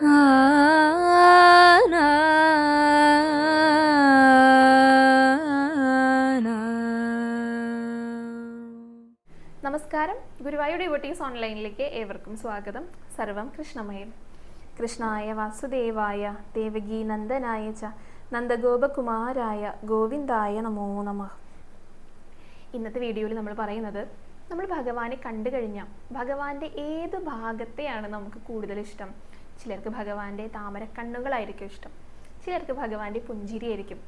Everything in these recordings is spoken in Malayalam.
നമസ്കാരം. ഗുരുവായൂർ ഡിവോട്ടീസ് ഓൺലൈനിലേക്ക് ഏവർക്കും സ്വാഗതം. സർവം കൃഷ്ണമയം. കൃഷ്ണായ വാസുദേവായ ദേവകീ നന്ദനായ ച നന്ദഗോപകുമാരായ ഗോവിന്ദായ നമോ നമ. ഇന്നത്തെ വീഡിയോയിൽ നമ്മൾ പറയുന്നത് നമ്മൾ ഭഗവാനെ കണ്ടു കഴിഞ്ഞാൽ ഭഗവാന്റെ ഏത് ഭാഗത്തെയാണ് നമുക്ക് കൂടുതൽ ഇഷ്ടം? ചിലർക്ക് ഭഗവാന്റെ താമരക്കണ്ണുകളായിരിക്കും ഇഷ്ടം. ചിലർക്ക് ഭഗവാന്റെ പുഞ്ചിരിയായിരിക്കും.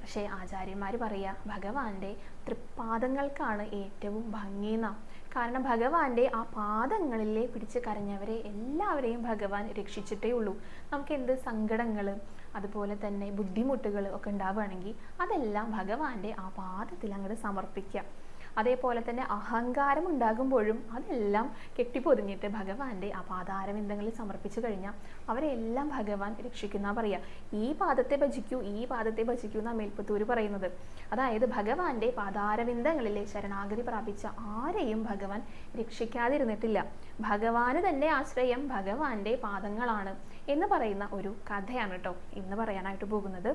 പക്ഷേ ആചാര്യന്മാർ പറയുക ഭഗവാന്റെ തൃപ്പാദങ്ങൾക്കാണ് ഏറ്റവും ഭംഗിയെന്ന. കാരണം ഭഗവാന്റെ ആ പാദങ്ങളിലെ പിടിച്ച് കരഞ്ഞവരെ എല്ലാവരെയും ഭഗവാൻ രക്ഷിച്ചിട്ടേ ഉള്ളൂ. നമുക്ക് എന്ത് സങ്കടങ്ങൾ അതുപോലെ തന്നെ ബുദ്ധിമുട്ടുകൾ ഒക്കെ ഉണ്ടാവുകയാണെങ്കിൽ അതെല്ലാം ഭഗവാന്റെ ആ പാദത്തിൽ അങ്ങോട്ട് സമർപ്പിക്കുക അതേപോലെ തന്നെ അഹങ്കാരം ഉണ്ടാകുമ്പോഴും അതെല്ലാം കെട്ടിപ്പൊതിഞ്ഞിട്ട് ഭഗവാന്റെ ആ പാതാരവിന്ദങ്ങളിൽ സമർപ്പിച്ചു കഴിഞ്ഞാൽ അവരെല്ലാം ഭഗവാൻ രക്ഷിക്കുന്ന പറയാ ഈ പാദത്തെ ഭജിക്കൂ ഈ പാദത്തെ ഭജിക്കൂ എന്നാണ് മേൽപ്പത്തൂർ പറയുന്നത്. അതായത് ഭഗവാന്റെ പാതാരവിന്ദങ്ങളിലെ ശരണാഗതി പ്രാപിച്ച ആരെയും ഭഗവാൻ രക്ഷിക്കാതിരുന്നിട്ടില്ല. ഭഗവാന് തന്നെ ആശ്രയം ഭഗവാന്റെ പാദങ്ങളാണ്. എന്ന് പറയുന്ന ഒരു കഥയാണ് കേട്ടോ ഇന്ന് പറയാനായിട്ട് പോകുന്നത്.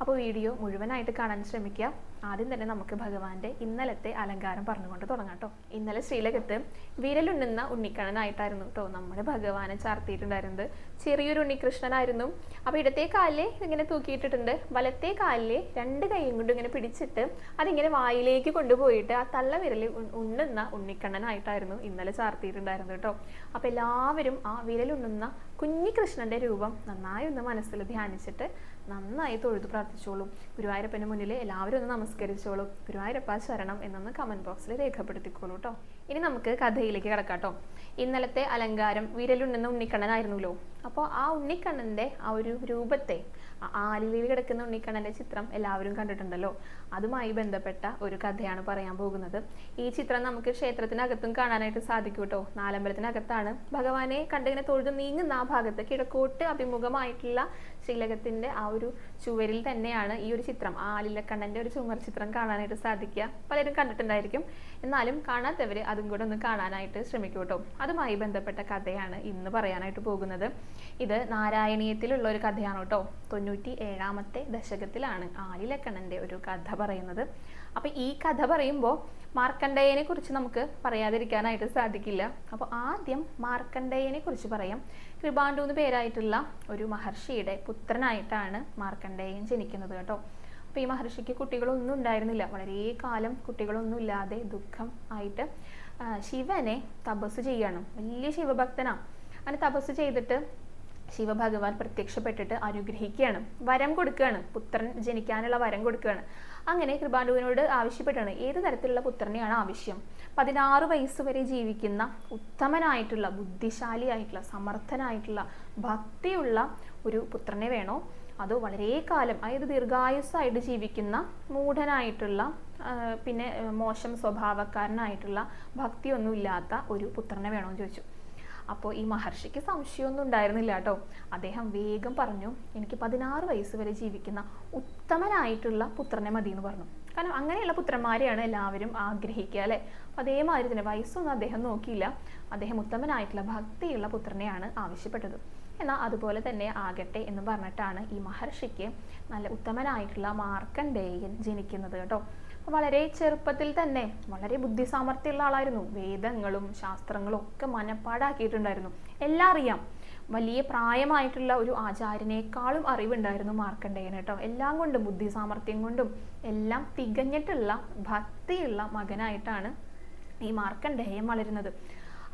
അപ്പോൾ വീഡിയോ മുഴുവനായിട്ട് കാണാൻ ശ്രമിക്കുക. ആദ്യം തന്നെ നമുക്ക് ഭഗവാന്റെ ഇന്നലത്തെ അലങ്കാരം പറഞ്ഞുകൊണ്ട് തുടങ്ങാം കേട്ടോ ഇന്നലെ ശ്രീലകത്ത് വിരലുണ്ണുന്ന ഉണ്ണിക്കണ്ണനായിട്ടായിരുന്നു കേട്ടോ നമ്മുടെ ഭഗവാനെ ചാർത്തിയിട്ടുണ്ടായിരുന്നത്. ചെറിയൊരു ഉണ്ണികൃഷ്ണനായിരുന്നു. അപ്പോൾ ഇടത്തെ കാലിലെ ഇങ്ങനെ തൂക്കിയിട്ടിട്ടുണ്ട്. വലത്തെ കാലിലെ രണ്ട് കൈയും കൊണ്ട് ഇങ്ങനെ പിടിച്ചിട്ട് അതിങ്ങനെ വായിലേക്ക് കൊണ്ടുപോയിട്ട് ആ തള്ള വിരൽ ഉണ്ണുന്ന ഉണ്ണിക്കണ്ണനായിട്ടായിരുന്നു ഇന്നലെ ചാർത്തിയിട്ടുണ്ടായിരുന്നു കേട്ടോ. അപ്പോൾ എല്ലാവരും ആ വിരലുണ്ണുന്ന കുഞ്ഞികൃഷ്ണന്റെ രൂപം നന്നായി ഒന്ന് മനസ്സിൽ ധ്യാനിച്ചിട്ട് നന്നായി തൊഴുതു പ്രാർത്ഥിച്ചോളൂ. ഗുരുവായൂരപ്പന്റെ മുന്നിൽ എല്ലാവരും ഒന്ന് നമസ്കരിച്ചോളൂ. ഗുരുവായൂരപ്പ ശരണം എന്നൊന്ന് കമന്റ് ബോക്സിൽ രേഖപ്പെടുത്തിക്കോളൂ കേട്ടോ. ഇനി നമുക്ക് കഥയിലേക്ക് കിടക്കാം കേട്ടോ. ഇന്നലത്തെ അലങ്കാരം വിരലുണ്ടെന്ന ഉണ്ണിക്കണ്ണനായിരുന്നല്ലോ. അപ്പോൾ ആ ഉണ്ണിക്കണ്ണന്റെ ആ ഒരു രൂപത്തെ ആലിലയിൽ കിടക്കുന്ന ഉണ്ണിക്കണ്ണന്റെ ചിത്രം എല്ലാവരും കണ്ടിട്ടുണ്ടല്ലോ. അതുമായി ബന്ധപ്പെട്ട ഒരു കഥയാണ് പറയാൻ പോകുന്നത്. ഈ ചിത്രം നമുക്ക് ക്ഷേത്രത്തിനകത്തും കാണാനായിട്ട് സാധിക്കും കേട്ടോ. നാലമ്പലത്തിനകത്താണ്. ഭഗവാനെ കണ്ടിങ്ങനെ തൊഴുതു നീങ്ങുന്ന ആ ഭാഗത്ത് കിഴക്കോട്ട് അഭിമുഖമായിട്ടുള്ള ശ്രീലകത്തിന്റെ ആ ഒരു ചുവരിൽ തന്നെയാണ് ഈ ഒരു ചിത്രം. ആലിലക്കണ്ണന്റെ ഒരു ചുമർ ചിത്രം കാണാനായിട്ട് സാധിക്കുക. പലരും കണ്ടിട്ടുണ്ടായിരിക്കും. എന്നാലും കാണാത്തവര് അതും കൂടെ ഒന്ന് കാണാനായിട്ട് ശ്രമിക്കും കേട്ടോ. അതുമായി ബന്ധപ്പെട്ട കഥയാണ് ഇന്ന് പറയാനായിട്ട് പോകുന്നത്. ഇത് നാരായണീയത്തിലുള്ള ഒരു കഥയാണ് കേട്ടോ. തൊണ്ണൂറ്റി ഏഴാമത്തെ ദശകത്തിലാണ് ആലിലക്കണ്ണന്റെ ഒരു കഥ പറയുന്നത്. അപ്പോൾ ഈ കഥ പറയുമ്പോൾ മാർക്കണ്ഡേയനെ കുറിച്ച് നമുക്ക് പറയാതിരിക്കാനായിട്ട് സാധിക്കില്ല. അപ്പോൾ ആദ്യം മാർക്കണ്ഡേയനെ കുറിച്ച് പറയാം. കൃപാണ്ടു എന്ന് പേരായിട്ടുള്ള ഒരു മഹർഷിയുടെ പുത്രനായിട്ടാണ് മാർക്കണ്ഡേയൻ ജനിക്കുന്നത് കേട്ടോ. അപ്പോൾ ഈ മഹർഷിക്ക് കുട്ടികളൊന്നും ഉണ്ടായിരുന്നില്ല. വളരെ കാലം കുട്ടികളൊന്നും ഇല്ലാതെ ദുഃഖം ആയിട്ട് ശിവനെ തപസ് ചെയ്യണം. വലിയ ശിവഭക്തനാണ് അങ്ങനെ തപസ് ചെയ്തിട്ട് ശിവഭഗവാൻ പ്രത്യക്ഷപ്പെട്ടിട്ട് അനുഗ്രഹിക്കുകയാണ്. വരം കൊടുക്കുകയാണ്. പുത്രൻ ജനിക്കാനുള്ള വരം കൊടുക്കുകയാണ്. അങ്ങനെ കൃപാലുവിനോട് ആവശ്യപ്പെട്ടാണ്. ഏത് തരത്തിലുള്ള പുത്രനെയാണ് ആവശ്യം? പതിനാറ് വയസ്സ് വരെ ജീവിക്കുന്ന ഉത്തമനായിട്ടുള്ള ബുദ്ധിശാലിയായിട്ടുള്ള സമർത്ഥനായിട്ടുള്ള ഭക്തിയുള്ള ഒരു പുത്രനെ വേണോ? അതോ വളരെ കാലം അതായത് ദീർഘായുസ്സായിട്ട് ജീവിക്കുന്ന മൂഢനായിട്ടുള്ള പിന്നെ മോശം സ്വഭാവക്കാരനായിട്ടുള്ള ഭക്തിയൊന്നുമില്ലാത്ത ഒരു പുത്രനെ വേണോ എന്ന് ചോദിച്ചു. അപ്പോൾ ഈ മഹർഷിക്ക് സംശയമൊന്നും ഉണ്ടായിരുന്നില്ല കേട്ടോ. അദ്ദേഹം വേഗം പറഞ്ഞു എനിക്ക് പതിനാറ് വയസ്സ് വരെ ജീവിക്കുന്ന ഉത്തമനായിട്ടുള്ള പുത്രനെ മതി എന്ന് പറഞ്ഞു. കാരണം അങ്ങനെയുള്ള പുത്രന്മാരെയാണ് എല്ലാവരും ആഗ്രഹിക്കുക അല്ലേ? അപ്പോൾ അതേമാതിരി തന്നെ വയസ്സൊന്നും അദ്ദേഹം നോക്കിയില്ല. അദ്ദേഹം ഉത്തമനായിട്ടുള്ള ഭക്തിയുള്ള പുത്രനെയാണ് ആവശ്യപ്പെട്ടത്. എന്നാൽ അതുപോലെ തന്നെ ആകട്ടെ എന്ന് പറഞ്ഞിട്ടാണ് ഈ മഹർഷിക്ക് നല്ല ഉത്തമനായിട്ടുള്ള മാർക്കണ്ഡേയൻ ജനിക്കുന്നത് കേട്ടോ. വളരെ ചെറുപ്പത്തിൽ തന്നെ വളരെ ബുദ്ധിസാമർഥ്യമുള്ള ആളായിരുന്നു. വേദങ്ങളും ശാസ്ത്രങ്ങളും ഒക്കെ മനപ്പാടാക്കിയിട്ടുണ്ടായിരുന്നു. എല്ലാം അറിയാം. വലിയ പ്രായമായിട്ടുള്ള ഒരു ആചാര്യനേക്കാളും അറിവുണ്ടായിരുന്നു മാർക്കണ്ഡേയൻ കേട്ടോ. എല്ലാം കൊണ്ടും ബുദ്ധി സാമർഥ്യം കൊണ്ടും എല്ലാം തികഞ്ഞിട്ടുള്ള ഭക്തിയുള്ള മകനായിട്ടാണ് ഈ മാർക്കണ്ഡേയൻ വളരുന്നത്.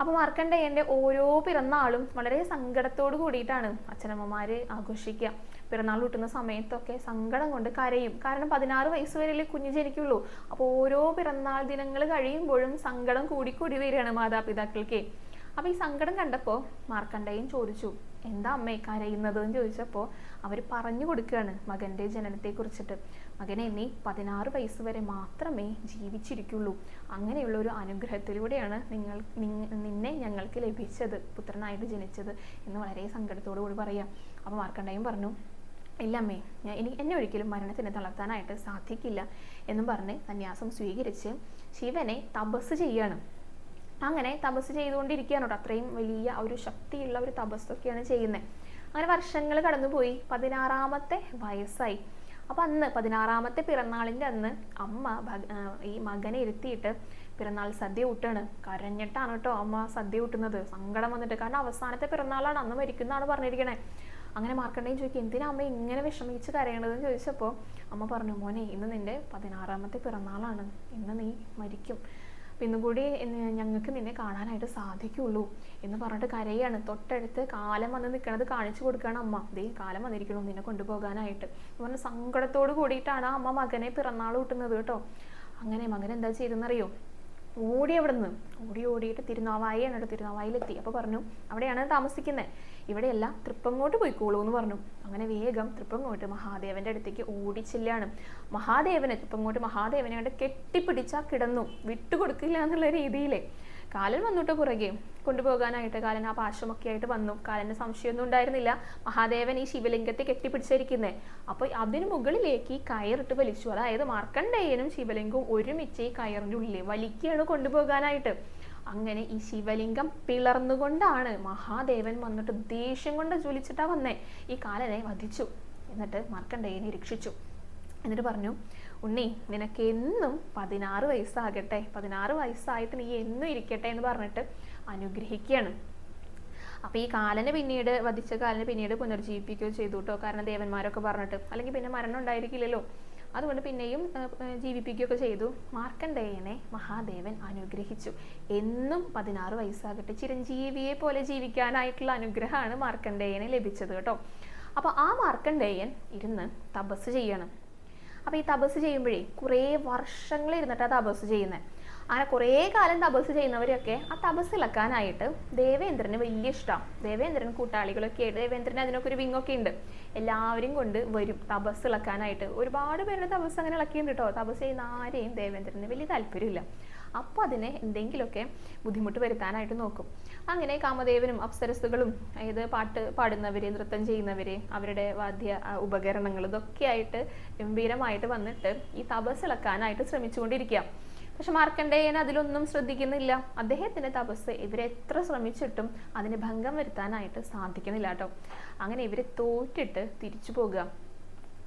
അപ്പോൾ മാർക്കണ്ഡേയന്റെ ഓരോ പിറന്നാളും വളരെ സങ്കടത്തോട് കൂടിയിട്ടാണ് അച്ഛനമ്മമാര് ആഘോഷിക്കുക. പിറന്നാൾ കിട്ടുന്ന സമയത്തൊക്കെ സങ്കടം കൊണ്ട് കരയും. കാരണം പതിനാറ് വയസ്സ് വരെയല്ലേ കുഞ്ഞ് ജനിക്കുള്ളൂ. അപ്പോൾ ഓരോ പിറന്നാൾ ദിനങ്ങൾ കഴിയുമ്പോഴും സങ്കടം കൂടിക്കൂടി വരികയാണ് മാതാപിതാക്കൾക്ക്. അപ്പോൾ ഈ സങ്കടം കണ്ടപ്പോൾ മാർക്കണ്ടയും ചോദിച്ചു എന്താ അമ്മേ കരയുന്നത്? എന്ന് ചോദിച്ചപ്പോൾ അവർ പറഞ്ഞു കൊടുക്കുകയാണ് മകന്റെ ജനനത്തെ കുറിച്ചിട്ട് മകനെ നീ പതിനാറ് വയസ്സ് വരെ മാത്രമേ ജീവിച്ചിരിക്കുള്ളൂ. അങ്ങനെയുള്ള ഒരു അനുഗ്രഹത്തിലൂടെയാണ് നിങ്ങൾ നിന്നെ ഞങ്ങൾക്ക് ലഭിച്ചത് പുത്രനായിട്ട് ജനിച്ചത് എന്ന് വളരെ സങ്കടത്തോടു കൂടി പറയാം. അപ്പോൾ മാർക്കണ്ടയും പറഞ്ഞു ഇല്ല അമ്മേ ഞാൻ ഇനി എന്നെ ഒരിക്കലും മരണത്തിനെ തളർത്താനായിട്ട് സാധിക്കില്ല എന്നും പറഞ്ഞ് സന്യാസം സ്വീകരിച്ച് ശിവനെ തപസ് ചെയ്യാണ്. അങ്ങനെ തപസ് ചെയ്തുകൊണ്ടിരിക്കുകയാണ് കേട്ടോ. അത്രയും വലിയ ഒരു ശക്തിയുള്ള ഒരു തപസ്സൊക്കെയാണ് ചെയ്യുന്നത് അങ്ങനെ വർഷങ്ങൾ കടന്നുപോയി. പതിനാറാമത്തെ വയസ്സായി. അപ്പം അന്ന് പതിനാറാമത്തെ പിറന്നാളിന്റെ അന്ന് അമ്മ ഈ മകനെ ഇരുത്തിയിട്ട് പിറന്നാൾ സദ്യ ഊട്ടാണ്. കരഞ്ഞിട്ടാണ് കേട്ടോ അമ്മ സദ്യ ഊട്ടുന്നത്. സങ്കടം വന്നിട്ട്. കാരണം അവസാനത്തെ പിറന്നാളാണ് അന്ന് മരിക്കുന്നതാണ് പറഞ്ഞിരിക്കണേ. അങ്ങനെ മാർക്കണ്ടേയും ചോദിക്കും എന്തിനാ അമ്മ ഇങ്ങനെ വിഷമിച്ച് കരയണതെന്ന് ചോദിച്ചപ്പോൾ അമ്മ പറഞ്ഞു മോനെ ഇന്ന് നിന്റെ പതിനാറാമത്തെ പിറന്നാളാണ്. ഇന്ന് നീ മരിക്കും. ഇന്നും കൂടി ഞങ്ങൾക്ക് നിന്നെ കാണാനായിട്ട് സാധിക്കുള്ളൂ എന്ന് പറഞ്ഞിട്ട് കരയാണ്. തൊട്ടടുത്ത് കാലം വന്ന് നിൽക്കണത് കാണിച്ചു കൊടുക്കുകയാണ് അമ്മ. ദേ കാലം വന്നിരിക്കണു നിന്നെ കൊണ്ടുപോകാനായിട്ട്. എന്ന് പറഞ്ഞ സങ്കടത്തോട് കൂടിയിട്ടാണ് അമ്മ മകനെ പിറന്നാൾ കൂട്ടുന്നത് കേട്ടോ. അങ്ങനെ മകൻ എന്താ ചെയ്തെന്നറിയോ ഓടി അവിടെ നിന്ന് ഓടി ഓടിയിട്ട് തിരുനാവായി എന്നിട്ട് തിരുനാവായിലെത്തി. അപ്പോൾ പറഞ്ഞു അവിടെയാണ് താമസിക്കുന്നത് ഇവിടെയല്ല തൃപ്പങ്ങോട്ട് പോയിക്കോളൂ എന്ന് പറഞ്ഞു. അങ്ങനെ വേഗം തൃപ്പങ്ങോട്ട് മഹാദേവന്റെ അടുത്തേക്ക് ഓടിച്ചില്ലാണ്. മഹാദേവനെ തൃപ്പങ്ങോട്ട് മഹാദേവനെ കണ്ട് കെട്ടിപ്പിടിച്ചാ കിടന്നു. വിട്ടുകൊടുക്കില്ല എന്നുള്ള രീതിയിലേ. കാലൻ വന്നിട്ട് പുറകെ. കൊണ്ടുപോകാനായിട്ട് കാലൻ ആ പാശമൊക്കെ ആയിട്ട് വന്നു. കാലന് സംശയമൊന്നും ഉണ്ടായിരുന്നില്ല. മഹാദേവൻ ഈ ശിവലിംഗത്തെ കെട്ടിപ്പിടിച്ചിരിക്കുന്നത് അപ്പോൾ അതിന് മുകളിലേക്ക് ഈ കയറിട്ട് വലിച്ചു. അതായത് മാർക്കണ്ഡേയനും ശിവലിംഗവും ഒരുമിച്ച് ഈ കയറിന്റെ ഉള്ളിൽ വലിക്കുകയാണ് കൊണ്ടുപോകാനായിട്ട്. അങ്ങനെ ഈ ശിവലിംഗം പിളർന്നുകൊണ്ടാണ് മഹാദേവൻ വന്നിട്ട് ദേഷ്യം കൊണ്ട് ജ്വലിച്ചിട്ടാ വന്നേ. ഈ കാലനെ വധിച്ചു. എന്നിട്ട് മാർക്കണ്ഡേയനെ രക്ഷിച്ചു. എന്നിട്ട് പറഞ്ഞു ഉണ്ണി നിനക്ക് എന്നും പതിനാറ് വയസ്സാകട്ടെ. പതിനാറ് വയസ്സായിട്ട് നീ എന്നും ഇരിക്കട്ടെ എന്ന് പറഞ്ഞിട്ട് അനുഗ്രഹിക്കുകയാണ് അപ്പോൾ ഈ കാലനെ പിന്നീട് വധിച്ച കാലനെ പിന്നീട് പുനർജീവിപ്പിക്കുകയോ ചെയ്തു കേട്ടോ കാരണം ദേവന്മാരൊക്കെ പറഞ്ഞിട്ട്. അല്ലെങ്കിൽ പിന്നെ മരണം ഉണ്ടായിരിക്കില്ലല്ലോ. അതുകൊണ്ട് പിന്നെയും ജീവിപ്പിക്കുകയൊക്കെ ചെയ്തു. മാർക്കണ്ഡേയനെ മഹാദേവൻ അനുഗ്രഹിച്ചു. എന്നും പതിനാറ് വയസ്സാകട്ടെ. ചിരഞ്ജീവിയെ പോലെ ജീവിക്കാനായിട്ടുള്ള അനുഗ്രഹമാണ് മാർക്കണ്ഡേയന് ലഭിച്ചത് കേട്ടോ. അപ്പോൾ ആ മാർക്കണ്ഡേയൻ ഇരുന്ന് തപസ് ചെയ്യണം. അപ്പോൾ ഈ തപസ് ചെയ്യുമ്പോഴേ കുറേ വർഷങ്ങൾ ഇരുന്നിട്ടാണ് തപസ് ചെയ്യുന്നത് അങ്ങനെ കുറേ കാലം തപസ് ചെയ്യുന്നവരൊക്കെ ആ തപസ് ഇളക്കാനായിട്ട് ദേവേന്ദ്രന് വലിയ ഇഷ്ടം. ദേവേന്ദ്രൻ കൂട്ടാളികളൊക്കെ ആയിട്ട് ദേവേന്ദ്രന് അതിനൊക്കെ ഒരു വിങ്ങൊക്കെ ഉണ്ട്. എല്ലാവരും കൊണ്ട് വരും തപസ് ഇളക്കാനായിട്ട്. ഒരുപാട് പേരുടെ തപസ് അങ്ങനെ ഇളക്കിയിട്ടുണ്ട് കേട്ടോ തപസ് ചെയ്യുന്ന ആരെയും ദേവേന്ദ്രന് വലിയ താല്പര്യമില്ല. അപ്പോൾ അതിനെ എന്തെങ്കിലുമൊക്കെ ബുദ്ധിമുട്ട് വരുത്താനായിട്ട് നോക്കും. അങ്ങനെ കാമദേവനും അപ്സരസുകളും അതായത് പാട്ട് പാടുന്നവര് നൃത്തം ചെയ്യുന്നവര് അവരുടെ വാദ്യ ഉപകരണങ്ങൾ ഇതൊക്കെ ആയിട്ട് ഗംഭീരമായിട്ട് വന്നിട്ട് ഈ തപസ് ഇളക്കാനായിട്ട് ശ്രമിച്ചുകൊണ്ടിരിക്കുക പക്ഷെ മാർക്കണ്ഡേയൻ അതിലൊന്നും ശ്രദ്ധിക്കുന്നില്ല. അദ്ദേഹത്തിന്റെ തപസ് ഇവരെത്ര ശ്രമിച്ചിട്ടും അതിന് ഭംഗം വരുത്താനായിട്ട് സാധിക്കുന്നില്ല കേട്ടോ. അങ്ങനെ ഇവർ തോറ്റിട്ട് തിരിച്ചു പോകുക.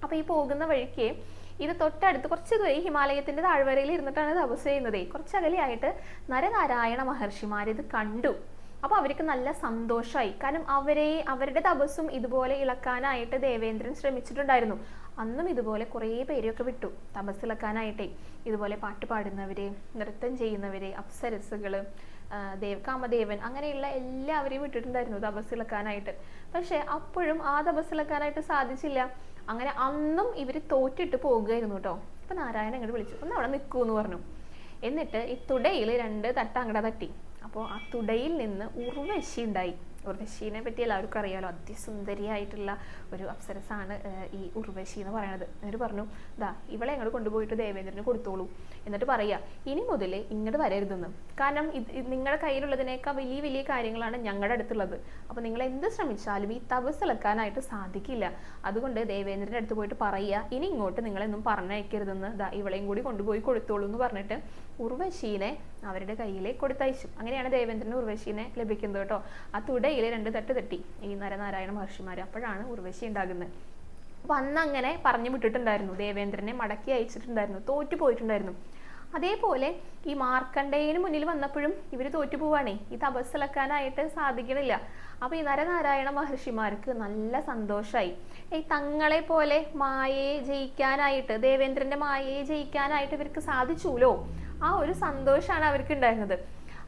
അപ്പൊ ഈ പോകുന്ന വഴിക്ക് ഇത് തൊട്ടടുത്ത് കുറച്ച് ദൂരെ ഹിമാലയത്തിന്റെ താഴ്വരയിൽ ഇരുന്നിട്ടാണ് തപസ് ചെയ്യുന്നത്. കുറച്ച് അകലെയായിട്ട് നരനാരായണ മഹർഷിമാർ ഇത് കണ്ടു. അപ്പൊ അവർക്ക് നല്ല സന്തോഷമായി. കാരണം അവരെ അവരുടെ തപസ്സും ഇതുപോലെ ഇളക്കാനായിട്ട് ദേവേന്ദ്രൻ ശ്രമിച്ചിട്ടുണ്ടായിരുന്നു. അന്നും ഇതുപോലെ കുറേ പേരെയൊക്കെ വിട്ടു. തപസ്സിളക്കാനായിട്ടേ. ഇതുപോലെ പാട്ട് പാടുന്നവര് നൃത്തം ചെയ്യുന്നവര് അപ്സരസുകൾ ദേവകാമദേവൻ ദേവ് കാമദേവൻ അങ്ങനെയുള്ള എല്ലാവരെയും വിട്ടിട്ടുണ്ടായിരുന്നു തപസ്സിളക്കാനായിട്ട്. പക്ഷേ പക്ഷെ അപ്പോഴും ആ തപസ്സിളക്കാനായിട്ട് സാധിച്ചില്ല. അങ്ങനെ അന്നും ഇവർ തോറ്റിട്ട് പോകുകയായിരുന്നു കേട്ടോ അപ്പം നാരായണൻ അങ്ങോട്ട് വിളിച്ചു. ഒന്ന് അവിടെ നിൽക്കൂ എന്ന് പറഞ്ഞു. എന്നിട്ട് ഈ തുടയിൽ രണ്ട് തട്ട അങ്ങടെ തട്ടി. അപ്പോൾ ആ തുടയിൽ നിന്ന് ഉർവശി ഉണ്ടായി. ഉർവശീനെ പറ്റി എല്ലാവർക്കും അറിയാലോ അതിസുന്ദരിയായിട്ടുള്ള ഒരു അപ്സരസാണ് ഈ ഉർവശി എന്ന് പറയുന്നത് എന്നിട്ട് പറഞ്ഞു ദാ ഇവളെ അങ്ങോട്ട് കൊണ്ടുപോയിട്ട് ദേവേന്ദ്രന് കൊടുത്തോളൂ. എന്നിട്ട് പറയാ ഇനി മുതൽ ഇങ്ങോട്ട് വരരുതെന്ന്. കാരണം ഇത് നിങ്ങളുടെ കയ്യിലുള്ളതിനേക്കാൾ വലിയ വലിയ കാര്യങ്ങളാണ് ഞങ്ങളുടെ അടുത്തുള്ളത്. അപ്പോൾ നിങ്ങൾ എന്ത് ശ്രമിച്ചാലും ഈ തപസ് ഇളക്കാനായിട്ട് സാധിക്കില്ല. അതുകൊണ്ട് ദേവേന്ദ്രന്റെ അടുത്ത് പോയിട്ട് പറയുക ഇനി ഇങ്ങോട്ട് നിങ്ങളെന്നും പറഞ്ഞയക്കരുതെന്ന്. ദാ ഇവളെയും കൂടി കൊണ്ടുപോയി കൊടുത്തോളൂ എന്ന് പറഞ്ഞിട്ട് ഉർവശീനെ അവരുടെ കയ്യിലേക്ക് കൊടുത്തയച്ചു. അങ്ങനെയാണ് ദേവേന്ദ്രന് ഉർവശിനെ ലഭിക്കുന്നത് കേട്ടോ. ആ തുടയിൽ രണ്ട് തട്ട് തട്ടി ഈ നരനാരായണ മഹർഷിമാർ അപ്പോഴാണ് ഉർവശി ഉണ്ടാകുന്നത്. അപ്പൊ അന്ന് അങ്ങനെ പറഞ്ഞു വിട്ടിട്ടുണ്ടായിരുന്നു. ദേവേന്ദ്രനെ മടക്കി അയച്ചിട്ടുണ്ടായിരുന്നു. തോറ്റു പോയിട്ടുണ്ടായിരുന്നു. അതേപോലെ ഈ മാർക്കണ്ഡേയന് മുന്നിൽ വന്നപ്പോഴും ഇവർ തോറ്റു പോവാണേ. ഈ തപസ്സിലക്കാനായിട്ട് സാധിക്കണില്ല. അപ്പൊ ഈ നരനാരായണ മഹർഷിമാർക്ക് നല്ല സന്തോഷമായി ഈ തങ്ങളെ പോലെ മായയെ ജയിക്കാനായിട്ട് ദേവേന്ദ്രന്റെ മായയെ ജയിക്കാനായിട്ട് ഇവർക്ക് സാധിച്ചൂലോ? ആ ഒരു സന്തോഷമാണ് അവർക്ക് ഉണ്ടായിരുന്നത്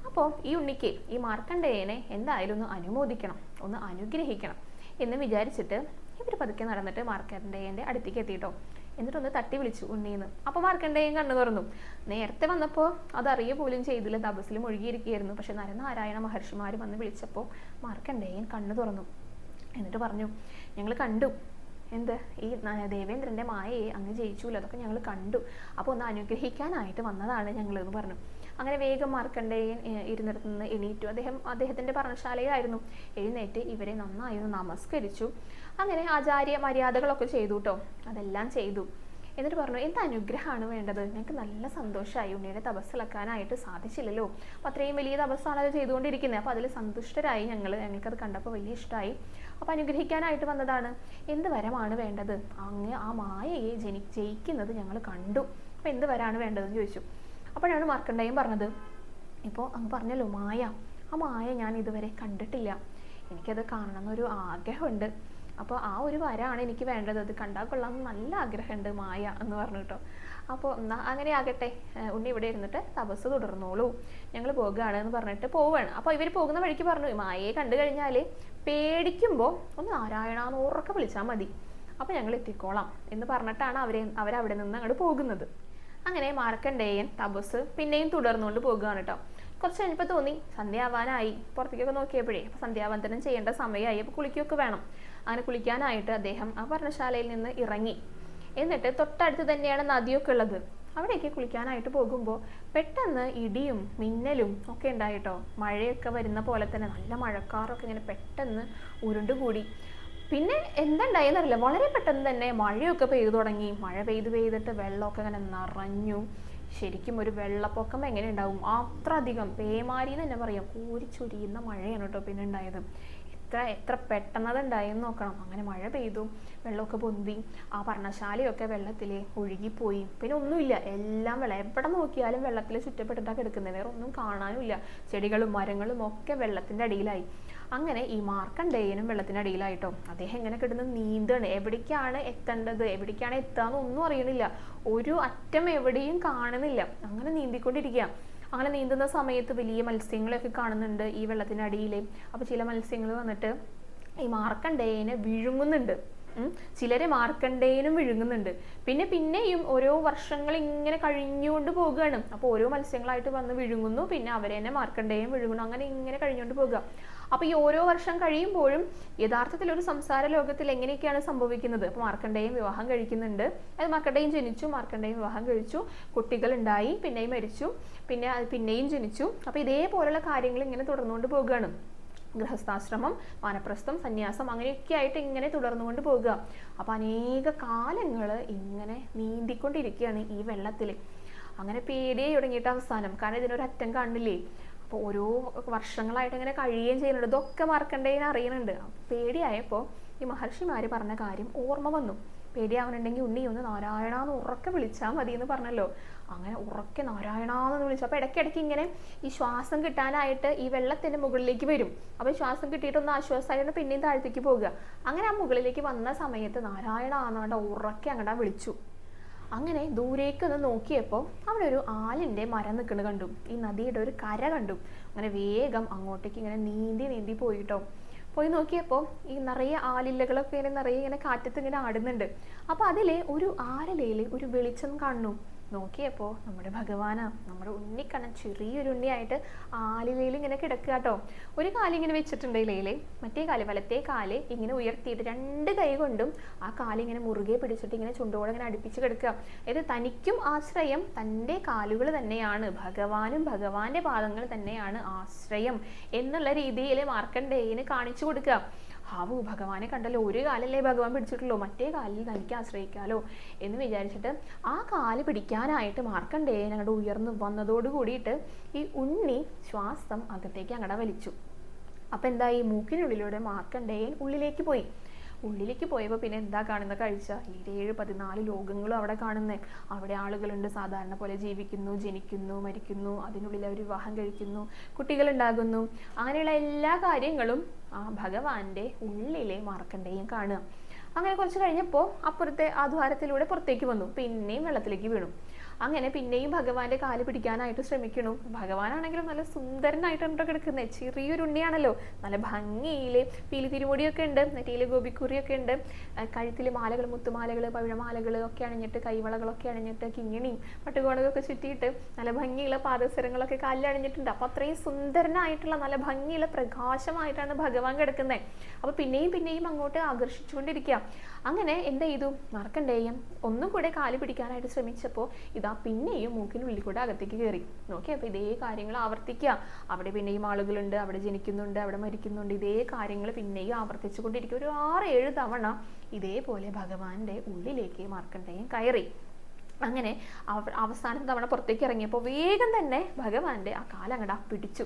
അപ്പോൾ ഈ ഉണ്ണിക്ക് ഈ മാർക്കണ്ഡേയനെ എന്തായാലും ഒന്ന് അനുമോദിക്കണം ഒന്ന് അനുഗ്രഹിക്കണം എന്ന് വിചാരിച്ചിട്ട് ഇവർ പതുക്കെ നടന്നിട്ട് മാർക്കണ്ഡേയന്റെ അടുത്തേക്ക് എത്തിയിട്ടോ എന്നിട്ടൊന്ന് തട്ടി വിളിച്ചു ഉണ്ണീന്ന് അപ്പോൾ മാർക്കണ്ഡേയൻ കണ്ണു തുറന്നു. നേരത്തെ വന്നപ്പോൾ അതറിയ പോലും ചെയ്തില്ല. തപസ്സിൽ മുഴുകിയിരിക്കുകയായിരുന്നു. പക്ഷെ നരനാരായണ മഹർഷിമാർ വന്ന് വിളിച്ചപ്പോൾ മാർക്കണ്ഡേയൻ കണ്ണു തുറന്നു. എന്നിട്ട് പറഞ്ഞു ഞങ്ങൾ കണ്ടു. എന്ത്? ഈ ദേവേന്ദ്രന്റെ മായയെ അങ്ങ് ജയിച്ചൂല അതൊക്കെ ഞങ്ങൾ കണ്ടു. അപ്പോൾ ഒന്ന് അനുഗ്രഹിക്കാനായിട്ട് വന്നതാണ് ഞങ്ങൾ എന്ന് പറഞ്ഞു. അങ്ങനെ വേഗം മാർക്കണ്ടേയൻ ഇരുന്നിടത്ത് നിന്ന് എണീറ്റു. അദ്ദേഹം അദ്ദേഹത്തിന്റെ പർണശാലയിലായിരുന്നു എഴുന്നേറ്റ് ഇവരെ നന്നായി നമസ്കരിച്ചു. അങ്ങനെ ആചാര്യ മര്യാദകളൊക്കെ ചെയ്തു കേട്ടോ അതെല്ലാം ചെയ്തു. എന്നിട്ട് പറഞ്ഞു എന്ത് അനുഗ്രഹമാണ് വേണ്ടത്? ഞങ്ങൾക്ക് നല്ല സന്തോഷമായി ഉണ്ണിയുടെ തപസ്സിളക്കാനായിട്ട് സാധിച്ചില്ലല്ലോ. അപ്പം അത്രയും വലിയ തപസ്സാണ് അത് ചെയ്തുകൊണ്ടിരിക്കുന്നത്. അപ്പോൾ അതിൽ സന്തുഷ്ടരായി ഞങ്ങൾ ഞങ്ങൾക്കത് കണ്ടപ്പോൾ വലിയ ഇഷ്ടമായി അപ്പോൾ അനുഗ്രഹിക്കാനായിട്ട് വന്നതാണ്. എന്ത് വരമാണ് വേണ്ടത്? അങ്ങ് ആ മായയെ ജനി ജയിക്കുന്നത് ഞങ്ങൾ കണ്ടു. അപ്പോൾ എന്ത് വരാണ് വേണ്ടതെന്ന് ചോദിച്ചു. അപ്പോഴാണ് മാർക്കണ്ടയും പറഞ്ഞത് ഇപ്പോൾ അങ്ങ് പറഞ്ഞല്ലോ മായ. ആ മായ ഞാൻ ഇതുവരെ കണ്ടിട്ടില്ല. എനിക്കത് കാണണം എന്നൊരു ആഗ്രഹമുണ്ട്. അപ്പോൾ ആ ഒരു വരാണ് എനിക്ക് വേണ്ടത്. അത് കണ്ടാൽ കൊള്ളാം. നല്ല ആഗ്രഹമുണ്ട് മായ എന്ന് പറഞ്ഞു കേട്ടോ അപ്പോൾ എന്നാ അങ്ങനെ ആകട്ടെ. ഉണ്ണി ഇവിടെ ഇരുന്നിട്ട് തപസ് തുടർന്നോളൂ. ഞങ്ങൾ പോകുകയാണ് എന്ന് പറഞ്ഞിട്ട് പോവാണ്. അപ്പോൾ ഇവർ പോകുന്ന വഴിക്ക് പറഞ്ഞു മായയെ കണ്ടു കഴിഞ്ഞാൽ പേടിക്കുമ്പോൾ ഒന്ന് നാരായണ എന്ന് ഉറക്കെ വിളിച്ചാൽ മതി. അപ്പോൾ ഞങ്ങൾ എത്തിക്കോളാം എന്ന് പറഞ്ഞിട്ടാണ് അവരെ അവരവിടെ നിന്ന് അങ്ങോട്ട് പോകുന്നത്. അങ്ങനെ മാർക്കണ്ടേയൻ തപസ് പിന്നെയും തുടർന്നുകൊണ്ട് പോകുകയാണ് കേട്ടോ കുറച്ച് കഴിഞ്ഞപ്പോൾ തോന്നി സന്ധ്യാവാനായി. പുറത്തേക്കൊക്കെ നോക്കിയപ്പോഴേ അപ്പോൾ സന്ധ്യാവന്തനം ചെയ്യേണ്ട സമയമായി അപ്പോൾ കുളിക്കുകയൊക്കെ വേണം. അങ്ങനെ കുളിക്കാനായിട്ട് അദ്ദേഹം ആ പർണശാലയിൽ നിന്ന് ഇറങ്ങി. എന്നിട്ട് തൊട്ടടുത്ത് തന്നെയാണ് നദിയൊക്കെ ഉള്ളത്. അവിടേക്ക് കുളിക്കാനായിട്ട് പോകുമ്പോൾ പെട്ടെന്ന് ഇടിയും മിന്നലും ഒക്കെ ഉണ്ടായിട്ടോ. മഴയൊക്കെ വരുന്ന പോലെ തന്നെ നല്ല മഴക്കാറൊക്കെ ഇങ്ങനെ പെട്ടെന്ന് ഉരുണ്ടുകൂടി. പിന്നെ എന്തുണ്ടായെന്നറിയില്ല. വളരെ പെട്ടെന്ന് തന്നെ മഴയൊക്കെ പെയ്തു തുടങ്ങി. മഴ പെയ്ത് പെയ്തിട്ട് വെള്ളമൊക്കെ ഇങ്ങനെ നിറഞ്ഞു. ശരിക്കും ഒരു വെള്ളപ്പൊക്കം എങ്ങനെ ഉണ്ടാവും? അത്ര അധികം പേമാരി എന്ന് തന്നെ പറയാം. കോരിച്ചൊരിയുന്ന മഴയാണ് കേട്ടോ പിന്നെ ഉണ്ടായത്. എത്ര എത്ര പെട്ടെന്നത് ഉണ്ടായെന്ന് നോക്കണം. അങ്ങനെ മഴ പെയ്തു വെള്ളമൊക്കെ പൊന്തി ആ പർണശാലയൊക്കെ വെള്ളത്തിൽ ഒഴുകിപ്പോയി. പിന്നെ ഒന്നുമില്ല എല്ലാം വെള്ളം എവിടെ നോക്കിയാലും വെള്ളത്തിൽ ചുറ്റപ്പെട്ടിട്ടാണ് കിടക്കുന്നത്. വേറെ ഒന്നും കാണാനുമില്ല. ചെടികളും മരങ്ങളും ഒക്കെ വെള്ളത്തിന്റെ അടിയിലായി. അങ്ങനെ ഈ മാർക്കണ്ടേയനും വെള്ളത്തിന്റെ അടിയിലായിട്ടോ. അദ്ദേഹം എങ്ങനെ കിടന്ന് നീന്താണ് എവിടേക്കാണ് എത്തേണ്ടത്? എവിടേക്കാണ് എത്താന്ന് ഒന്നും അറിയണില്ല. ഒരു അറ്റം എവിടെയും കാണുന്നില്ല. അങ്ങനെ നീന്തിക്കൊണ്ടിരിക്കുക അങ്ങനെ നീന്തുന്ന സമയത്ത് വലിയ മത്സ്യങ്ങളെയൊക്കെ കാണുന്നുണ്ട് ഈ വെള്ളത്തിനടിയിൽ അപ്പോൾ ചില മത്സ്യങ്ങൾ വന്നിട്ട് ഈ മാർക്കണ്ടേനെ വിഴുങ്ങുന്നുണ്ട്. ചിലരെ മാർക്കണ്ടേനും വിഴുങ്ങുന്നുണ്ട്. പിന്നെ പിന്നെയും ഓരോ വർഷങ്ങൾ ഇങ്ങനെ കഴിഞ്ഞുകൊണ്ട് പോവുകയാണ് അപ്പോൾ ഓരോ മത്സ്യങ്ങളായിട്ട് വന്ന് വിഴുങ്ങുന്നു. പിന്നെ അവരെ മാർക്കണ്ടേനും വിഴുങ്ങുന്നു. അങ്ങനെ ഇങ്ങനെ കഴിഞ്ഞുകൊണ്ട് പോകുക. അപ്പോൾ ഈ ഓരോ വർഷം കഴിയുമ്പോഴും യഥാർത്ഥത്തിൽ ഒരു സംസാര ലോകത്തിൽ എങ്ങനെയൊക്കെയാണ് സംഭവിക്കുന്നത്? അപ്പോൾ മാർക്കണ്ടേയം വിവാഹം കഴിക്കുന്നുണ്ട്. അത് മാർക്കണ്ടേയം ജനിച്ചു മാർക്കണ്ടേയം വിവാഹം കഴിച്ചു. കുട്ടികൾ ഉണ്ടായി പിന്നെയും മരിച്ചു പിന്നെ പിന്നെയും ജനിച്ചു. അപ്പോൾ ഇതേപോലുള്ള കാര്യങ്ങൾ ഇങ്ങനെ തുടർന്നുകൊണ്ട് പോവുകയാണ് ഗൃഹസ്ഥാശ്രമം വാനപ്രസ്ഥം സന്യാസം അങ്ങനെയൊക്കെ ആയിട്ട് ഇങ്ങനെ തുടർന്നുകൊണ്ട് പോകുക. അപ്പോൾ അനേക കാലങ്ങൾ ഇങ്ങനെ നീന്തിക്കൊണ്ടിരിക്കുകയാണ് ഈ വെള്ളത്തിൽ അങ്ങനെ പേടിയായി തുടങ്ങിയിട്ട് അവസാനം. കാരണം ഇതിനൊരു അറ്റം കാണില്ലേ? അപ്പോൾ ഓരോ വർഷങ്ങളായിട്ട് ഇങ്ങനെ കഴിയുകയും ചെയ്യുന്നുണ്ട്. ഇതൊക്കെ മറക്കണ്ടേന്ന് അറിയുന്നുണ്ട്. പേടിയായപ്പോൾ ഈ മഹർഷിമാർ പറഞ്ഞ കാര്യം ഓർമ്മ വന്നു. പേടിയാവുന്നുണ്ടെങ്കിൽ ഉണ്ണി ഒന്ന് നാരായണ എന്ന് ഉറക്കെ വിളിച്ചാൽ മതി എന്ന് പറഞ്ഞല്ലോ. അങ്ങനെ ഉറക്കെ നാരായണ എന്ന് വിളിച്ചു. അപ്പോൾ ഇടയ്ക്കിടയ്ക്ക് ഇങ്ങനെ ഈ ശ്വാസം കിട്ടാനായിട്ട് ഈ വെള്ളത്തിന്റെ മുകളിലേക്ക് വരും. അപ്പോൾ ശ്വാസം കിട്ടിയിട്ടൊന്ന് ആശ്വാസമായിട്ട് പിന്നെയും താഴത്തേക്ക് പോകുക. അങ്ങനെ ആ മുകളിലേക്ക് വന്ന സമയത്ത് നാരായണ എന്നുകൊണ്ട് ഉറക്കെ അങ്ങോട്ട് വിളിച്ചു. അങ്ങനെ ദൂരേക്ക് ഒന്ന് നോക്കിയപ്പോൾ അവിടെ ഒരു ആലിന്റെ മരം നിൽക്കുന്നത് കണ്ടു. ഈ നദിയുടെ ഒരു കര കണ്ടു. അങ്ങനെ വേഗം അങ്ങോട്ടേക്ക് ഇങ്ങനെ നീന്തി നീന്തി പോയിട്ടോ. പോയി നോക്കിയപ്പോൾ ഈ നിറയെ ആലില്ലകളൊക്കെ ഇങ്ങനെ നിറയെ ഇങ്ങനെ കാറ്റത്ത് ഇങ്ങനെ ആടുന്നുണ്ട്. അപ്പോൾ അതിൽ ഒരു ആരലയിൽ ഒരു വെളിച്ചം കാണുന്നു. നോക്കിയപ്പോൾ നമ്മുടെ ഭഗവാനാ നമ്മുടെ ഉണ്ണിക്കണ്ണൻ ചെറിയൊരു ഉണ്ണിയായിട്ട് ആലിലയിൽ ഇങ്ങനെ കിടക്കുക കേട്ടോ. ഒരു കാൽ ഇങ്ങനെ വെച്ചിട്ടുണ്ട് ഇലയിൽ മറ്റേ കാൽ വലത്തെ കാൽ ഇങ്ങനെ ഉയർത്തിയിട്ട് രണ്ട് കൈ കൊണ്ടും ആ കാലിങ്ങനെ മുറുകെ പിടിച്ചിട്ട് ഇങ്ങനെ ചുണ്ടോടെ ഇങ്ങനെ അടുപ്പിച്ച് കിടക്കുക. ഇത് തനിക്കും ആശ്രയം തന്റെ കാലുകൾ തന്നെയാണ്. ഭഗവാനും ഭഗവാന്റെ പാദങ്ങൾ തന്നെയാണ് ആശ്രയം എന്നുള്ള രീതിയിൽ മാർക്കണ്ടേയന് കാണിച്ചു കൊടുക്കുക. ഹാവു ഭഗവാനെ കണ്ടല്ലോ. ഒരു കാലല്ലേ ഭഗവാൻ പിടിച്ചിട്ടുള്ളൂ. മറ്റേ കാലിൽ തനിക്ക് ആശ്രയിക്കാലോ എന്ന് വിചാരിച്ചിട്ട് ആ കാൽ പിടിക്കാനായിട്ട് മാർക്കണ്ടേ അങ്ങോട്ട് ഉയർന്നു വന്നതോട് കൂടിയിട്ട് ഈ ഉണ്ണി ശ്വാസം അകത്തേക്ക് അങ്ങടെ വലിച്ചു അപ്പം എന്തായി മൂക്കിനുള്ളിലൂടെ മാർക്കണ്ടേയൻ ഉള്ളിലേക്ക് പോയി. ഉള്ളിലേക്ക് പോയപ്പോൾ പിന്നെ എന്താ കാണുന്ന കാഴ്ച ഏഴ് പതിനാല് ലോകങ്ങളും അവിടെ കാണുന്നേ. അവിടെ ആളുകളുണ്ട് സാധാരണ പോലെ ജീവിക്കുന്നു ജനിക്കുന്നു മരിക്കുന്നു അതിനുള്ളിൽ അവർ വിവാഹം കഴിക്കുന്നു കുട്ടികളുണ്ടാകുന്നു. അങ്ങനെയുള്ള എല്ലാ കാര്യങ്ങളും ആ ഭഗവാന്റെ ഉള്ളിലെ മാർക്കണ്ടേയം കാണുക. അങ്ങനെ കുറച്ച് കഴിഞ്ഞപ്പോൾ അപ്പുറത്തെ ആ ദ്വാരത്തിലൂടെ പുറത്തേക്ക് വന്നു. പിന്നെയും വെള്ളത്തിലേക്ക് വീണു. അങ്ങനെ പിന്നെയും ഭഗവാന്റെ കാൽ പിടിക്കാനായിട്ട് ശ്രമിക്കണു. ഭഗവാനാണെങ്കിലും നല്ല സുന്ദരനായിട്ടുണ്ട് കിടക്കുന്നത് ചെറിയൊരു ഉണ്ണിയാണല്ലോ. നല്ല ഭംഗിയിൽ പീലി തിരുമുടിയൊക്കെ ഉണ്ട്. നെറ്റിയിൽ ഗോപിക്കുറിയൊക്കെ ഉണ്ട്. കഴുത്തിൽ മാലകൾ മുത്തുമാലകൾ പവിഴമാലകൾ ഒക്കെ അണിഞ്ഞിട്ട് കൈവളകളൊക്കെ അണിഞ്ഞിട്ട് കിങ്ങിണിയും പട്ടുകോണകൊക്കെ ചുറ്റിയിട്ട് നല്ല ഭംഗിയുള്ള പാദസരങ്ങളൊക്കെ കാലിൽ അണിഞ്ഞിട്ടുണ്ട്. അപ്പോൾ അത്രയും സുന്ദരനായിട്ടുള്ള നല്ല ഭംഗിയുള്ള പ്രകാശമായിട്ടാണ് ഭഗവാൻ കിടക്കുന്നത് അപ്പോൾ പിന്നെയും പിന്നെയും അങ്ങോട്ട് ആകർഷിച്ചുകൊണ്ടിരിക്കുക അങ്ങനെ എന്ത് ചെയ്തു? മറക്കണ്ടേയും. ഒന്നും കൂടെ കാൽ പിടിക്കാനായിട്ട് ശ്രമിച്ചപ്പോൾ ഇതാ പിന്നെയും മൂക്കിനുള്ളിൽ കൂടെ അകത്തേക്ക് കയറി നോക്കി അപ്പോൾ ഇതേ കാര്യങ്ങൾ ആവർത്തിക്കുക. അവിടെ പിന്നെയും ആളുകളുണ്ട് അവിടെ ജനിക്കുന്നുണ്ട് അവിടെ മരിക്കുന്നുണ്ട്. ഇതേ കാര്യങ്ങൾ പിന്നെയും ആവർത്തിച്ചു കൊണ്ടിരിക്കുക ഒരു ആറ് ഏഴ് തവണ ഇതേപോലെ ഭഗവാന്റെ ഉള്ളിലേക്ക് മാർക്കണ്ഡേയൻ കയറി. അങ്ങനെ അവ- അവസാനത്തെ തവണ പുറത്തേക്ക് ഇറങ്ങിയപ്പോൾ വേഗം തന്നെ ഭഗവാന്റെ ആ കാലങ്ങട പിടിച്ചു.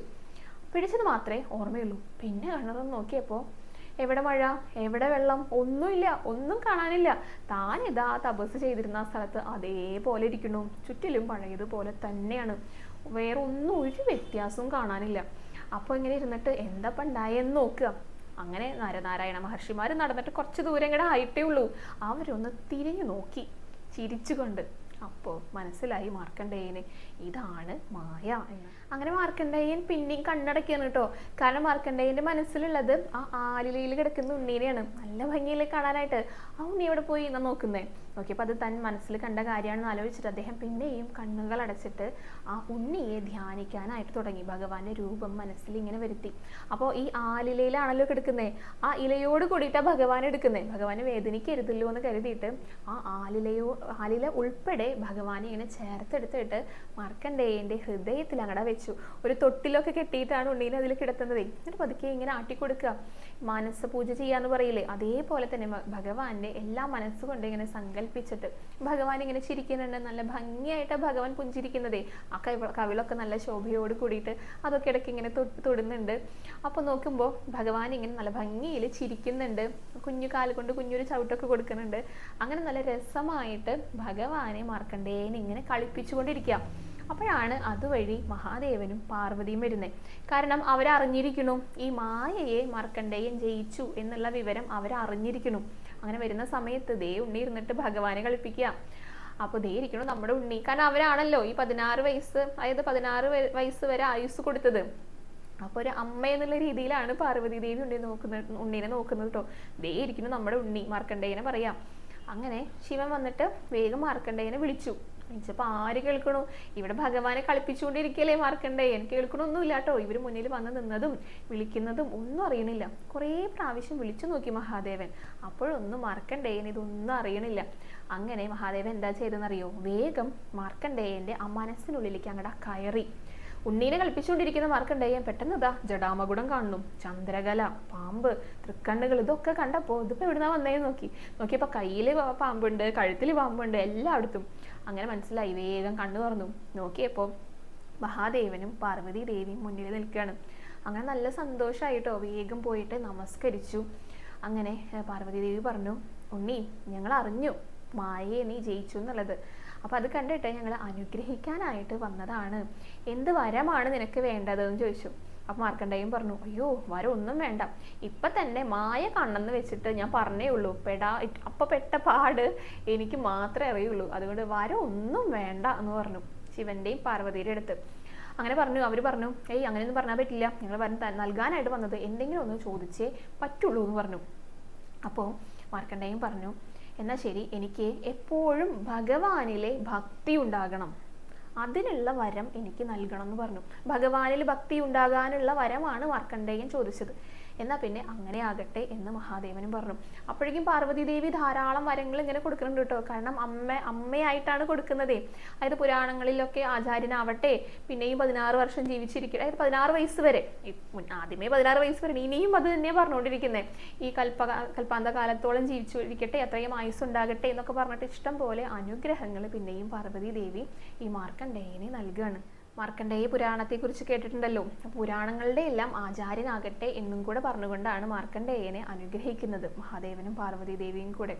പിടിച്ചത് മാത്രമേ ഓർമ്മയുള്ളൂ. പിന്നെ കിണറൊന്ന് നോക്കിയപ്പോൾ എവിടെ മഴ? എവിടെ വെള്ളം? ഒന്നുമില്ല ഒന്നും കാണാനില്ല. താൻ ഇതാ തപസ് ചെയ്തിരുന്ന ആ സ്ഥലത്ത് അതേപോലെ ഇരിക്കുന്നു. ചുറ്റിലും പഴയതുപോലെ തന്നെയാണ്. വേറെ ഒന്നും ഒരു വ്യത്യാസവും കാണാനില്ല. അപ്പോൾ ഇങ്ങനെ ഇരുന്നിട്ട് എന്താ ഉണ്ടായെന്ന് നോക്കുക. അങ്ങനെ നരനാരായണ മഹർഷിമാർ നടന്നിട്ട് കുറച്ച് ദൂരം കൂടെ ആയിട്ടേ ഉള്ളൂ. അവരൊന്ന് തിരിഞ്ഞു നോക്കി ചിരിച്ചുകൊണ്ട്. അപ്പോൾ മനസ്സിലായി മാർക്കണ്ടേനെ ഇതാണ് മായ എന്ന്. അങ്ങനെ മാർക്കണ്ഡേയൻ പിന്നെയും കണ്ണടക്കുകയാണ് കേട്ടോ കാരണം മാർക്കണ്ഡേയന്റെ മനസ്സിലുള്ളത് ആ ആലിലയിൽ കിടക്കുന്ന ഉണ്ണീനെയാണ്. നല്ല ഭംഗിയിൽ കാണാനായിട്ട്. ആ ഉണ്ണി എവിടെ പോയി എന്നാ നോക്കുന്നേ. നോക്കിയപ്പോൾ അത് തൻ മനസ്സിൽ കണ്ട കാര്യമാണെന്ന് ആലോചിച്ചിട്ട് അദ്ദേഹം പിന്നെയും കണ്ണുകൾ അടച്ചിട്ട് ആ ഉണ്ണിയെ ധ്യാനിക്കാനായിട്ട് തുടങ്ങി. ഭഗവാന്റെ രൂപം മനസ്സിൽ ഇങ്ങനെ വരുത്തി. അപ്പോൾ ഈ ആലിലയിലാണല്ലോ കിടക്കുന്നേ. ആ ഇലയോട് കൂടിയിട്ടാണ് ഭഗവാൻ എടുക്കുന്നത് ഭഗവാനെ വേദനിക്കരുതല്ലോ എന്ന് കരുതിയിട്ട് ആ ആലിലയോ ആലില ഉൾപ്പെടെ ഭഗവാനെ ഇങ്ങനെ ചേർത്തെടുത്തിട്ട് മാർക്കണ്ഡേയന്റെ ഹൃദയത്തിൽ അങ്ങടെ വെച്ചു ഒരു തൊട്ടിലൊക്കെ കെട്ടിയിട്ടാണ് ഉണ്ണീനെ അതിൽ കിടത്തുന്നത്. എന്നിട്ട് പതുക്കെ ഇങ്ങനെ ആട്ടിക്കൊടുക്കുക. മനസ്സ് പൂജ ചെയ്യാന്ന് പറയില്ലേ? അതേപോലെ തന്നെ ഭഗവാന്റെ എല്ലാ മനസ്സുകൊണ്ട് ഇങ്ങനെ സങ്കല്പിച്ചിട്ട് ഭഗവാൻ ഇങ്ങനെ ചിരിക്കുന്നുണ്ട്. നല്ല ഭംഗിയായിട്ട് ഭഗവാൻ പുഞ്ചിരിക്കുന്നതേ. ആ കവി കവിളൊക്കെ നല്ല ശോഭയോട് കൂടിയിട്ട് അതൊക്കെ ഇടയ്ക്ക് ഇങ്ങനെ തൊടുന്നുണ്ട്. അപ്പോൾ നോക്കുമ്പോൾ ഭഗവാൻ ഇങ്ങനെ നല്ല ഭംഗിയിൽ ചിരിക്കുന്നുണ്ട്. കുഞ്ഞു കാൽ കൊണ്ട് കുഞ്ഞൊരു ചവിട്ടൊക്കെ കൊടുക്കുന്നുണ്ട്. അങ്ങനെ നല്ല രസമായിട്ട് ഭഗവാനെ മാർക്കണ്ടേനെ ഇങ്ങനെ കളിപ്പിച്ചുകൊണ്ടിരിക്കുക. അപ്പോഴാണ് അതുവഴി മഹാദേവനും പാർവതിയും വരുന്നത് കാരണം അവരറിഞ്ഞിരിക്കുന്നു ഈ മായയെ മാർക്കണ്ഡേയൻ ജയിച്ചു എന്നുള്ള വിവരം അവരറിഞ്ഞിരിക്കുന്നു. അങ്ങനെ വരുന്ന സമയത്ത് ദേ ഉണ്ണി ഇരുന്നിട്ട് ഭഗവാനെ കളിപ്പിക്കുക. അപ്പോൾ ദേ ഇരിക്കണം നമ്മുടെ ഉണ്ണി. കാരണം അവരാണല്ലോ ഈ പതിനാറ് വയസ്സ് അതായത് പതിനാറ് വയ- വയസ്സ് വരെ ആയുസ് കൊടുത്തത്. അപ്പോൾ ഒരു അമ്മ എന്നുള്ള രീതിയിലാണ് പാർവതി ദേവി ഉണ്ണി നോക്കുന്നത് ഉണ്ണീനെ നോക്കുന്നത് കേട്ടോ ദേ ഇരിക്കുന്നു നമ്മുടെ ഉണ്ണി മാർക്കണ്ഡേയനെ പറയാം. അങ്ങനെ ശിവൻ വന്നിട്ട് വേഗം മാർക്കണ്ഡേയനെ വിളിച്ചു. വിളിച്ചപ്പോൾ ആര് കേൾക്കണു? ഇവിടെ ഭഗവാനെ കളിപ്പിച്ചുകൊണ്ടിരിക്കല്ലേ എനിക്ക് കേൾക്കണമൊന്നുമില്ല കേട്ടോ ഇവർ മുന്നിൽ വന്ന് നിന്നതും വിളിക്കുന്നതും ഒന്നും അറിയണില്ല. കുറേ പ്രാവശ്യം വിളിച്ചു നോക്കി മഹാദേവൻ. അപ്പോഴൊന്നും മാർക്കണ്ടേയൻ ഇതൊന്നും അറിയണില്ല. അങ്ങനെ മഹാദേവൻ എന്താ ചെയ്തെന്നറിയോ വേഗം മാർക്കണ്ഡേയന്റെ ആ മനസ്സിനുള്ളിലേക്ക് അങ്ങടെ കയറി. ഉണ്ണീനെ കളിപ്പിച്ചുകൊണ്ടിരിക്കുന്ന മാർക്കണ്ടേയൻ പെട്ടെന്ന് ഇതാ ജടാമകുടം കാണുന്നു. ചന്ദ്രകല പാമ്പ് തൃക്കണ്ണുകൾ ഇതൊക്കെ കണ്ടപ്പോൾ ഇതിപ്പോ എവിടുന്നാ വന്നേ നോക്കി. നോക്കിയപ്പോ കയ്യിൽ പാമ്പുണ്ട് കഴുത്തിൽ പാമ്പുണ്ട് എല്ലായിടത്തും. അങ്ങനെ മനസ്സിലായി. വേഗം കണ്ണു തുറന്നു. നോക്കിയപ്പോൾ മഹാദേവനും പാർവതി ദേവിയും മുന്നിൽ നിൽക്കുകയാണ്. അങ്ങനെ നല്ല സന്തോഷമായിട്ടോ വേഗം പോയിട്ട് നമസ്കരിച്ചു. അങ്ങനെ പാർവതി ദേവി പറഞ്ഞു ഉണ്ണി ഞങ്ങൾ അറിഞ്ഞു. മായയെ നീ ജയിച്ചു എന്നുള്ളത്. അപ്പോൾ അത് കണ്ടിട്ട് ഞങ്ങൾ അനുഗ്രഹിക്കാനായിട്ട് വന്നതാണ്. എന്ത് വരമാണ് നിനക്ക് വേണ്ടതെന്ന് ചോദിച്ചു. അപ്പോൾ മാർക്കണ്ടയും പറഞ്ഞു അയ്യോ വരം ഒന്നും വേണ്ട. ഇപ്പം തന്നെ മായ കണ്ണെന്ന് വെച്ചിട്ട് ഞാൻ പറഞ്ഞേ ഉള്ളൂ. പെടാ അപ്പൊ പെട്ട പാട് എനിക്ക് മാത്രമേ അറിയുള്ളൂ. അതുകൊണ്ട് വരം ഒന്നും വേണ്ട എന്ന് പറഞ്ഞു ശിവന്റെയും പാർവതിയുടെ അടുത്ത്. അങ്ങനെ പറഞ്ഞു അവർ പറഞ്ഞു ഏയ് അങ്ങനെയൊന്നും പറഞ്ഞാൽ പറ്റില്ല. ഞങ്ങൾ പറഞ്ഞു നൽകാനായിട്ട് വന്നത് എന്തെങ്കിലും ഒന്ന് ചോദിച്ചേ പറ്റുള്ളൂ എന്ന് പറഞ്ഞു. അപ്പോൾ മാർക്കണ്ടയും പറഞ്ഞു എന്നാൽ ശരി എനിക്ക് എപ്പോഴും ഭഗവാനിലെ ഭക്തി ഉണ്ടാകണം. അതിനുള്ള വരം എനിക്ക് നൽകണം എന്ന് പറഞ്ഞു. ഭഗവാനിൽ ഭക്തി ഉണ്ടാകാനുള്ള വരമാണ് മാർക്കണ്ഡേയൻ ചോദിച്ചത്. എന്നാൽ പിന്നെ അങ്ങനെ ആകട്ടെ എന്ന് മഹാദേവനും പറഞ്ഞു. അപ്പോഴേക്കും പാർവതി ദേവി ധാരാളം വരങ്ങൾ ഇങ്ങനെ കൊടുക്കുന്നുണ്ട് കേട്ടോ. കാരണം അമ്മ അമ്മയായിട്ടാണ് കൊടുക്കുന്നതേ. അതായത് പുരാണങ്ങളിലൊക്കെ ആചാര്യനാവട്ടെ പിന്നെയും പതിനാറ് വർഷം ജീവിച്ചിരിക്കട്ടെ. അതായത് പതിനാറ് വയസ്സ് വരെ. ആദ്യമേ പതിനാറ് വയസ്സ് വരെ. ഇനിയും അത് തന്നെ പറഞ്ഞുകൊണ്ടിരിക്കുന്നത് ഈ കൽപ്പ കൽപ്പാന്ത കാലത്തോളം ജീവിച്ചു ഇരിക്കട്ടെ അത്രയും ആയുസ് ഉണ്ടാകട്ടെ എന്നൊക്കെ പറഞ്ഞിട്ട് ഇഷ്ടം പോലെ അനുഗ്രഹങ്ങൾ പിന്നെയും പാർവതി ദേവി ഈ മാർക്കണ്ഡേയനെ നൽകുകയാണ് മാർക്കണ്ഡേയ പുരാണത്തെക്കുറിച്ച് കേട്ടിട്ടുണ്ടല്ലോ. പുരാണങ്ങളുടെ എല്ലാം ആചാര്യനാകട്ടെ എന്നും കൂടെ പറഞ്ഞുകൊണ്ടാണ് മാർക്കണ്ഡേയനെ അനുഗ്രഹിക്കുന്നത്. മഹാദേവനും പാർവതി ദേവിയും കൂടെ.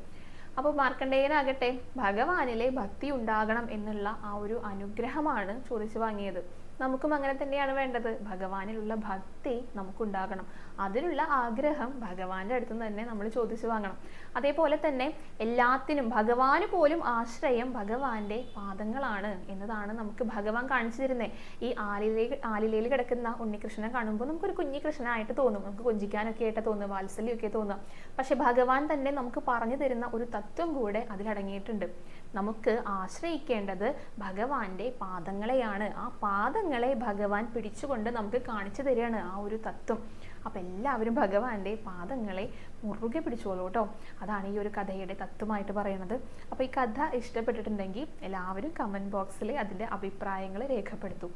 അപ്പോൾ മാർക്കണ്ഡേയനാകട്ടെ ഭഗവാനിലെ ഭക്തി ഉണ്ടാകണം എന്നുള്ള ആ ഒരു അനുഗ്രഹമാണ് ചോദിച്ചു വാങ്ങിയത്. നമുക്കും അങ്ങനെ തന്നെയാണ് വേണ്ടത്. ഭഗവാനിലുള്ള ഭക്തി നമുക്കുണ്ടാകണം. അതിനുള്ള ആഗ്രഹം ഭഗവാന്റെ അടുത്ത് തന്നെ നമ്മൾ ചോദിച്ചു വാങ്ങണം. അതേപോലെ തന്നെ എല്ലാത്തിനും ഭഗവാന് പോലും ആശ്രയം ഭഗവാന്റെ പാദങ്ങളാണ് എന്നതാണ് നമുക്ക് ഭഗവാൻ കാണിച്ചു തരുന്നത് ഈ ആലിലേ ആലിലയിൽ കിടക്കുന്ന ഉണ്ണികൃഷ്ണനെ കാണുമ്പോൾ നമുക്കൊരു കുഞ്ഞി കൃഷ്ണനായിട്ട് തോന്നും. നമുക്ക് കൊഞ്ചിക്കാനൊക്കെ ആയിട്ട് തോന്നും വാത്സല്യമൊക്കെ തോന്നുക പക്ഷെ ഭഗവാൻ തന്നെ നമുക്ക് പറഞ്ഞു തരുന്ന ഒരു തത്വം കൂടെ അതിലടങ്ങിയിട്ടുണ്ട്. നമുക്ക് ആശ്രയിക്കേണ്ടത് ഭഗവാന്റെ പാദങ്ങളെയാണ്. ആ പാദങ്ങളെ ഭഗവാൻ പിടിച്ചുകൊണ്ട് നമുക്ക് കാണിച്ചു തരികയാണ് ആ ഒരു തത്വം. അപ്പം എല്ലാവരും ഭഗവാന്റെ പാദങ്ങളെ മുറുകെ പിടിച്ചോളൂ കേട്ടോ അതാണ് ഈ ഒരു കഥയുടെ തത്വമായിട്ട് പറയുന്നത്. അപ്പോൾ ഈ കഥ ഇഷ്ടപ്പെട്ടിട്ടുണ്ടെങ്കിൽ എല്ലാവരും കമന്റ് ബോക്സിൽ അതിന്റെ അഭിപ്രായങ്ങൾ രേഖപ്പെടുത്തും.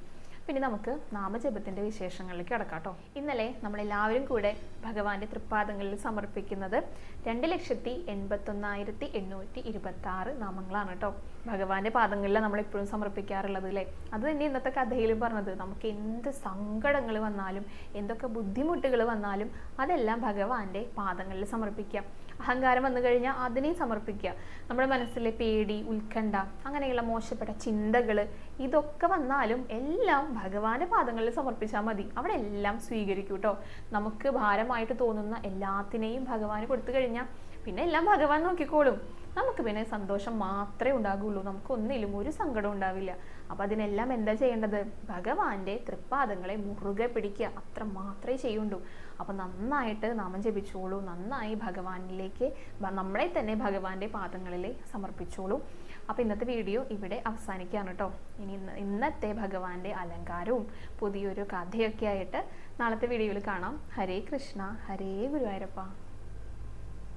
പിന്നെ നമുക്ക് നാമജപത്തിന്റെ വിശേഷങ്ങളിലേക്ക് കിടക്കാം കേട്ടോ ഇന്നലെ നമ്മളെല്ലാവരും കൂടെ ഭഗവാന്റെ തൃപ്പാദങ്ങളിൽ സമർപ്പിക്കുന്നത് രണ്ട് ലക്ഷത്തി എൺപത്തൊന്നായിരത്തി എണ്ണൂറ്റി ഇരുപത്തി ആറ് നാമങ്ങളാണ് കേട്ടോ. ഭഗവാന്റെ പാദങ്ങളിൽ നമ്മൾ എപ്പോഴും സമർപ്പിക്കാറുള്ളത് അല്ലേ? അത് തന്നെ ഇന്നത്തെ കഥയിലും പറഞ്ഞത്. നമുക്ക് എന്ത് സങ്കടങ്ങൾ വന്നാലും എന്തൊക്കെ ബുദ്ധിമുട്ടുകൾ വന്നാലും അതെല്ലാം ഭഗവാന്റെ പാദങ്ങളിൽ സമർപ്പിക്കാം. അഹങ്കാരം വന്നു കഴിഞ്ഞാൽ അതിനെയും സമർപ്പിക്കുക. നമ്മുടെ മനസ്സിലെ പേടി ഉത്കണ്ഠ അങ്ങനെയുള്ള മോശപ്പെട്ട ചിന്തകൾ ഇതൊക്കെ വന്നാലും എല്ലാം ഭഗവാന്റെ പാദങ്ങളിൽ സമർപ്പിച്ചാൽ മതി. അവിടെ എല്ലാം സ്വീകരിക്കൂ കേട്ടോ നമുക്ക് ഭാരമായിട്ട് തോന്നുന്ന എല്ലാത്തിനെയും ഭഗവാന് കൊടുത്തു കഴിഞ്ഞാൽ പിന്നെ എല്ലാം ഭഗവാൻ നോക്കിക്കോളും. നമുക്ക് പിന്നെ സന്തോഷം മാത്രമേ ഉണ്ടാകുള്ളൂ. നമുക്ക് ഒന്നിലും ഒരു സങ്കടം ഉണ്ടാവില്ല. അപ്പം അതിനെല്ലാം എന്താ ചെയ്യേണ്ടത്? ഭഗവാന്റെ തൃപ്പാദങ്ങളെ മുറുകെ പിടിക്കുക. അത്ര മാത്രമേ ചെയ്യുള്ളൂ. അപ്പം നന്നായിട്ട് നാമം ജപിച്ചോളൂ. നന്നായി ഭഗവാനിലേക്ക് നമ്മളെ തന്നെ ഭഗവാന്റെ പാദങ്ങളിൽ സമർപ്പിച്ചോളൂ. അപ്പോൾ ഇന്നത്തെ വീഡിയോ ഇവിടെ അവസാനിക്കുകയാണ് കേട്ടോ ഇനി ഇന്നത്തെ ഭഗവാന്റെ അലങ്കാരവും പുതിയൊരു കഥയൊക്കെ ആയിട്ട് നാളത്തെ വീഡിയോയിൽ കാണാം. ഹരേ കൃഷ്ണ ഹരേ ഗുരുവായൂരപ്പ.